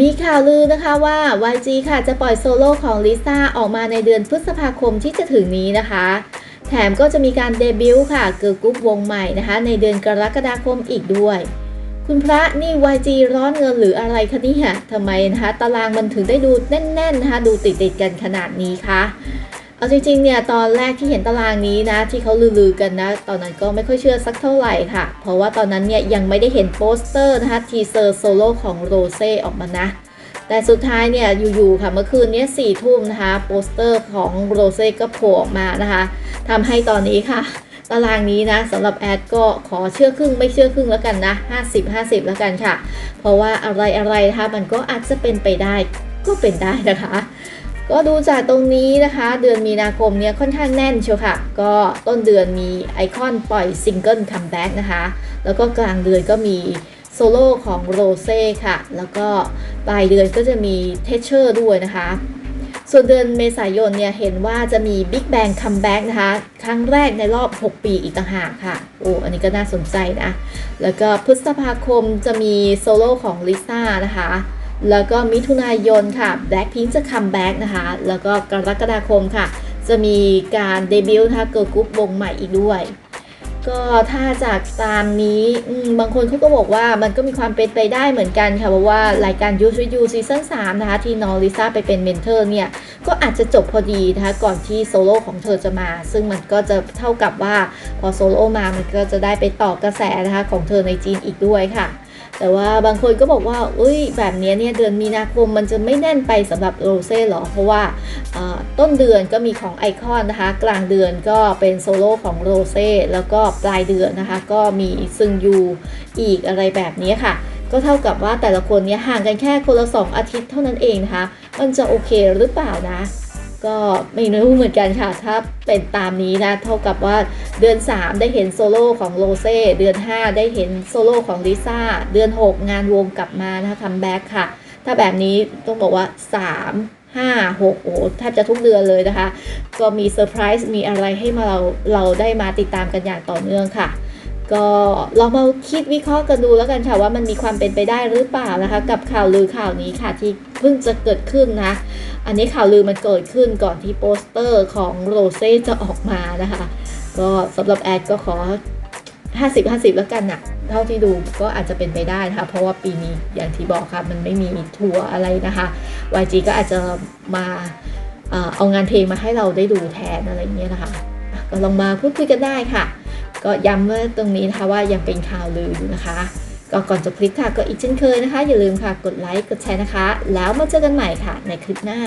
มีข่าวลือนะคะว่า YG ค่ะจะปล่อยโซโล่ของลิซ่าออกมาในเดือนพฤษภาคมที่จะถึงนี้นะคะ แถมก็จะมีการเดบิวต์ค่ะเกิร์ลกรุ๊ปวงใหม่นะคะ ในเดือนกรกฎาคมอีกด้วย คุณพระนี่ YG ร้อนเงินหรืออะไรคะเนี่ยทำไมนะคะ ตารางมันถึงได้ดูแน่นๆนะคะ ดูติดๆกันขนาดนี้คะ เอาจริงๆเนี่ยตอนแรกที่เห็นตารางนี้นะที่เขาลือๆกันนะ ตอนนั้นก็ไม่ค่อยเชื่อสักเท่าไหร่ค่ะ เพราะว่าตอนนั้นเนี่ยยังไม่ได้เห็นโปสเตอร์นะคะทีเซอร์โซโล่ของโรเซ่ออกมานะแต่สุดท้ายเนี่ยอยู่ๆค่ะเมื่อคืนนี้สี่ทุ่มนะคะโปสเตอร์ของโรเซ่ก็โผล่ออกมานะคะทำให้ตอนนี้ค่ะ ตารางนี้นะสำหรับแอดก็ขอเชื่อครึ่งไม่เชื่อครึ่งแล้วกันนะ 50 50 แล้วกันค่ะ เพราะว่าอะไรอะไรนะคะมันก็อาจจะเป็นไปได้ก็เป็นได้นะคะ ก็ดูจากตรงนี้นะคะ เดือนมีนาคมเนี่ยค่อนข้างแน่นเชียวค่ะ ก็ต้นเดือนมีไอคอนปล่อยซิงเกิลคัมแบ็กนะคะ แล้วก็กลางเดือนก็มีโซโล่ของโรเซ่ค่ะ แล้วก็ปลายเดือนก็จะมีเทเชอร์ด้วยนะคะ ส่วนเดือนเมษายนเนี่ยเห็นว่าจะมี Big Bang Comeback นะคะ ครั้งแรกในรอบ 6 ปีอีกต่างหากค่ะ โอ้อันนี้ก็น่าสนใจนะ แล้วก็พฤษภาคมจะมีโซโล่ของลิซ่านะคะ แล้วก็มิถุนายนค่ะ Blackpink จะคัมแบ็กนะคะ แล้วก็กรกฎาคมค่ะ จะมีการเดบิวต์นะคะเกิร์ลกรุ๊ปวงใหม่อีกด้วย ก็ถ้าจากตามนี้บางคนเขาก็บอกว่ามันก็มีความเป็นไปได้เหมือนกันค่ะ เพราะว่ารายการ You With You ซีซั่น3นะคะ ที่น้องลิซ่าไปเป็นเมนเทอร์เนี่ย ก็อาจจะจบพอดีนะคะก่อนที่โซโล่ของเธอจะมา ซึ่งมันก็จะเท่ากับว่าพอโซโล่มา มันก็จะได้ไปต่อกระแสนะคะของเธอในจีนอีกด้วยค่ะแต่ว่าบางคนก็บอกว่าเอ้ย แบบนี้เนี่ยเดือนมีนาคมมันจะไม่แน่นไปสำหรับโรเซ่หรอ เพราะว่าต้นเดือนก็มีของไอคอนนะคะ กลางเดือนก็เป็นโซโล่ของโรเซ่ แล้วก็ปลายเดือนนะคะ ก็มีซึงยูอีกอะไรแบบนี้ค่ะ ก็เท่ากับว่าแต่ละคนเนี่ยห่างกันแค่คนละ 2 อาทิตย์เท่านั้นเองนะคะ มันจะโอเคหรือเปล่านะ ก็ไม่รู้เหมือนกันค่ะ ถ้าเป็นตามนี้นะ เท่ากับว่าเดือน 3 ได้เห็นโซโล่ของโรเซ่เดือน 5 ได้เห็นโซโล่ของลิซ่าเดือน 6 งานวงกลับมานะคะคัมแบ็กค่ะ ถ้าแบบนี้ต้องบอกว่า 3 5 6โอ้แทบจะทุกเดือนเลยนะคะ ก็มีเซอร์ไพรส์มีอะไรให้มาเราเราได้มาติดตามกันอย่างต่อเนื่องค่ะ ก็ลองมาคิดวิเคราะห์กันดูแล้วกันค่ะว่ามันมีความเป็นไปได้หรือเปล่านะคะ กับข่าวลือข่าวนี้ค่ะที่เพิ่งจะเกิดขึ้นนะ อันนี้ข่าวลือมันเกิดขึ้นก่อนที่โปสเตอร์ของโรเซ่จะออกมานะคะ ก็สำหรับแอดก็ขอ 50 50 แล้วกันนะเท่าที่ดูก็อาจจะเป็นไปได้นะคะ เพราะว่าปีนี้อย่างที่บอกค่ะมันไม่มีทัวร์อะไรนะคะ YG ก็อาจจะมาเอางานเพลงมาให้เราได้ดูแทนอะไรเงี้ยนะคะ ก็ลองมาพูดคุยกันได้ค่ะ ก็ย้ำว่าตรงนี้นะคะว่ายังเป็นข่าวลืออยู่นะคะ ก็ก่อนจบคลิปค่ะก็อีกเช่นเคยนะคะ อย่าลืมค่ะกดไลค์กดแชร์นะคะ แล้วมาเจอกันใหม่ค่ะในคลิปหน้า